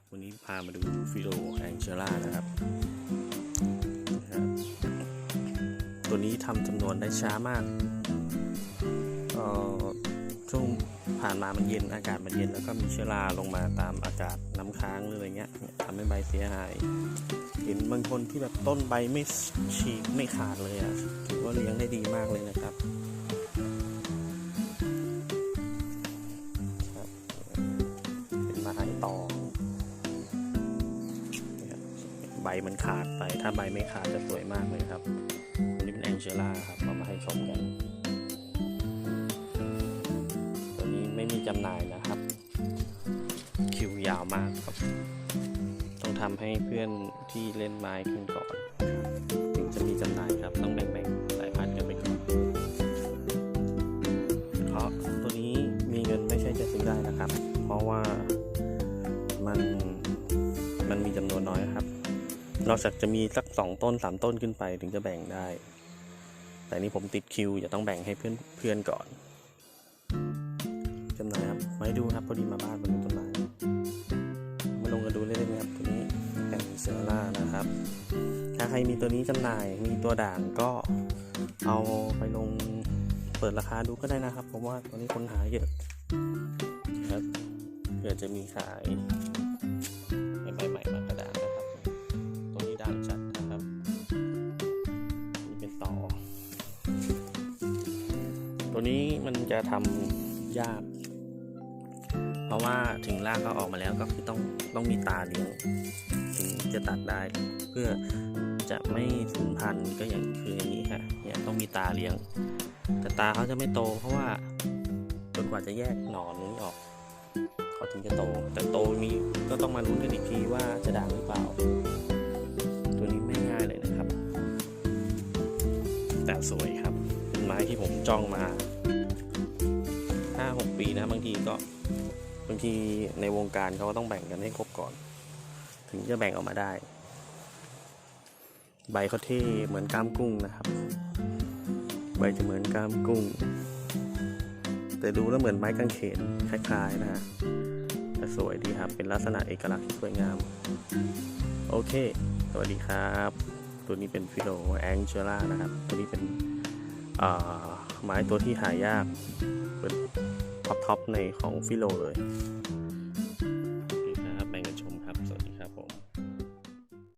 ครับวันนี้พามาดูฟิโลแองเจล่านะครับ ตัวนี้ทำจำนวนได้ช้ามากออช่วงผ่านมามันเย็นอากาศมันเย็นแล้วก็มีเชื้อราลงมาตามอากาศน้ำค้างหรืออะไรเงี้ยทำให้ใบเสียหาย เห็นบางคนที่แบบต้นใบไม่ฉีกไม่ขาดเลยอะถือว่าเลี้ยงได้ดีมากเลยนะครับ ใบมันขาดไป ถ้าใบไม่ขาดจะสวยมากเลยครับอันนี้เป็นแองเจล่าครับเอามาให้ชมกัน ตัวนี้ไม่มีจำหน่ายนะครับ คิวยาวมากครับ ต้องทำให้เพื่อนที่เล่นไม้ขึ้นก่อน ถึงจะมีจำหน่ายครับ ต้องแบ่งๆสายพันธุ์กันไปก่อนเพราะตัวนี้มีเงินไม่ใช่จะซื้อได้นะครับ เพราะว่ามันมันมีจำนวนน้อยครับ นอกจากจะมีสักสองต้นสามต้นขึ้นไปถึงจะแบ่งได้ แต่นี่ผมติดคิวจะต้องแบ่งให้เพื่อนเพื่อนก่อนจำหน่ายครับไมาให้ดูครับพอดีมาบ้านมันมีต้นไม้มาลงกันดูเล่นๆไหมครับตัวนี้แองเซล่านะครับ ถ้าใครมีตัวนี้จำหน่ายมีตัวด่างก็เอาไปลงเปิดราคาดูก็ได้นะครับเพราะว่าตอนนี้คนหาเยอะครับเผื่อจะมีขายใบใหม่ๆมากระด ตัวนี้มันจะทำยาก เพราะว่าถึงรากเขาออกมาแล้วก็คือต้องต้องมีตาเลี้ยงถึงจะตัดได้ เพื่อจะไม่สูญพันธุ์ก็อย่างคืออย่างนี้ค่ะเนี่ยต้องมีตาเลี้ยง แต่ตาเขาจะไม่โต เพราะว่าจนกว่าจะแยกหนอนนี้ออกเขาถึงจะโต แต่โตมีก็ต้องมาลุ้นกันอีกทีว่าจะด่างหรือเปล่า ตัวนี้ไม่ง่ายเลยนะครับ แต่สวยครับเป็นไม้ที่ผมจ้องมา ห้าหกปีนะบางทีก็บางทีในวงการเขาก็ต้องแบ่งกันให้ครบก่อน ถึงจะแบ่งออกมาได้ ใบเขาเท่เหมือนกล้ามกุ้งนะครับ ใบจะเหมือนกล้ามกุ้ง แต่ดูแล้วเหมือนไม้กางเขนคล้ายๆนะฮะแต่สวยดีครับ เป็นลักษณะเอกลักษณ์ที่สวยงาม โอเค สวัสดีครับ ตัวนี้เป็นฟิโลแองเจล่านะครับ ตัวนี้เป็นไม้ตัวที่หายากเป็น ท็อปๆในของฟิโลเลย